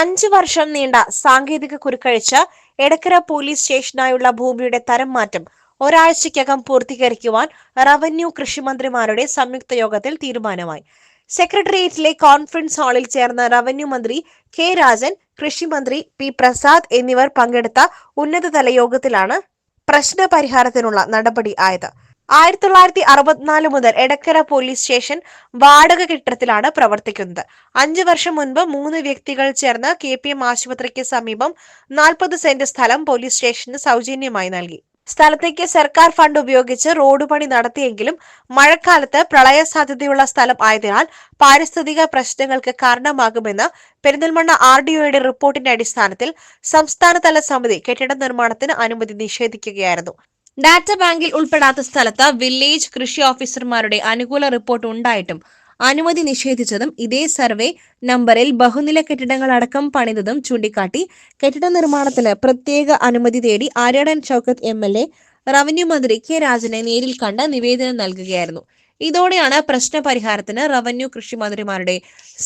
അഞ്ചു വർഷം നീണ്ട സാങ്കേതിക കുരുക്കഴിച്ച് എടക്കര പോലീസ് സ്റ്റേഷനായുള്ള ഭൂമിയുടെ തരം മാറ്റം ഒരാഴ്ചയ്ക്കകം പൂർത്തീകരിക്കുവാൻ റവന്യൂ കൃഷിമന്ത്രിമാരുടെ സംയുക്ത യോഗത്തിൽ തീരുമാനമായി. സെക്രട്ടേറിയറ്റിലെ കോൺഫറൻസ് ഹാളിൽ ചേർന്ന റവന്യൂ മന്ത്രി കെ രാജൻ കൃഷിമന്ത്രി പി പ്രസാദ് എന്നിവർ പങ്കെടുത്ത ഉന്നതതല യോഗത്തിലാണ് പ്രശ്ന പരിഹാരത്തിനുള്ള നടപടി ആയത്. ആയിരത്തി തൊള്ളായിരത്തി അറുപത്തിനാല് മുതൽ എടക്കര പോലീസ് സ്റ്റേഷൻ വാടക കെട്ടിടത്തിലാണ് പ്രവർത്തിക്കുന്നത്. അഞ്ചു വർഷം മുൻപ് മൂന്ന് വ്യക്തികൾ ചേർന്ന് കെ പി എം ആശുപത്രിക്ക് സമീപം നാൽപ്പത് സെന്റ് സ്ഥലം പോലീസ് സ്റ്റേഷന് സൗജന്യമായി നൽകി. സ്ഥലത്തേക്ക് സർക്കാർ ഫണ്ട് ഉപയോഗിച്ച് റോഡ് പണി നടത്തിയെങ്കിലും മഴക്കാലത്ത് പ്രളയ സാധ്യതയുള്ള സ്ഥലം ആയതിനാൽ പാരിസ്ഥിതിക പ്രശ്നങ്ങൾക്ക് കാരണമാകുമെന്ന് പെരിന്തൽമണ്ണ ആർ ഡി ഒയുടെ റിപ്പോർട്ടിന്റെ അടിസ്ഥാനത്തിൽ സംസ്ഥാനതല സമിതി കെട്ടിട നിർമ്മാണത്തിന് അനുമതി നിഷേധിക്കുകയായിരുന്നു. ഡാറ്റ ബാങ്കിൽ ഉൾപ്പെടാത്ത സ്ഥലത്ത് വില്ലേജ് കൃഷി ഓഫീസർമാരുടെ അനുകൂല റിപ്പോർട്ട് ഉണ്ടായിട്ടും അനുമതി നിഷേധിച്ചതും ഇതേ സർവേ നമ്പറിൽ ബഹുനില കെട്ടിടങ്ങൾ അടക്കം പണിതതും ചൂണ്ടിക്കാട്ടി. കെട്ടിട നിർമ്മാണത്തിന് പ്രത്യേക അനുമതി തേടി Aryadan Shoukath M L A revenue മന്ത്രി കെ രാജനെ നേരിൽ കണ്ട് നിവേദനം നൽകുകയായിരുന്നു. ഇതോടെയാണ് പ്രശ്ന പരിഹാരത്തിന് റവന്യൂ കൃഷി മന്ത്രിമാരുടെ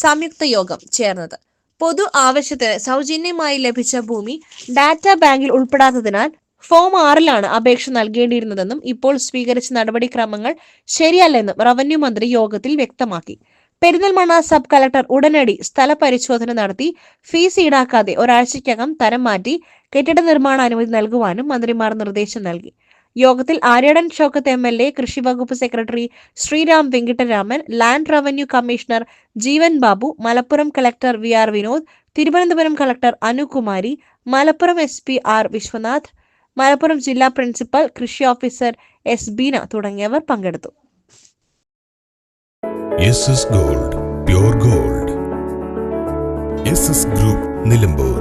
സംയുക്ത യോഗം ചേർന്നത്. പൊതു ആവശ്യത്തിന് സൗജന്യമായി ലഭിച്ച ഭൂമി ഡാറ്റ ബാങ്കിൽ ഉൾപ്പെടാത്തതിനാൽ ഫോം ആറിലാണ് അപേക്ഷ നൽകേണ്ടിയിരുന്നതെന്നും ഇപ്പോൾ സ്വീകരിച്ച നടപടിക്രമങ്ങൾ ശരിയല്ലെന്നും റവന്യൂ മന്ത്രി യോഗത്തിൽ വ്യക്തമാക്കി. പെരിന്തൽമണ്ണ സബ് കളക്ടർ ഉടനടി സ്ഥലപരിശോധന നടത്തി ഫീസ് ഈടാക്കാതെ ഒരാഴ്ചയ്ക്കകം തരം മാറ്റി കെട്ടിട നിർമ്മാണ അനുമതി നൽകുവാനും മന്ത്രിമാർ നിർദ്ദേശം നൽകി. യോഗത്തിൽ Aryadan Shoukath M L A കൃഷി വകുപ്പ് secretary Sreeram Venkitaraman land revenue commissioner Jeevan Babu Malappuram collector V R Vinod Thiruvananthapuram collector Anukumari Malappuram S P R Viswanath Malappuram ജില്ലാ പ്രിൻസിപ്പൽ കൃഷി ഓഫീസർ എസ് ബീന തുടങ്ങിയവർ പങ്കെടുത്തു. Gold pure gold. Group Nilambur.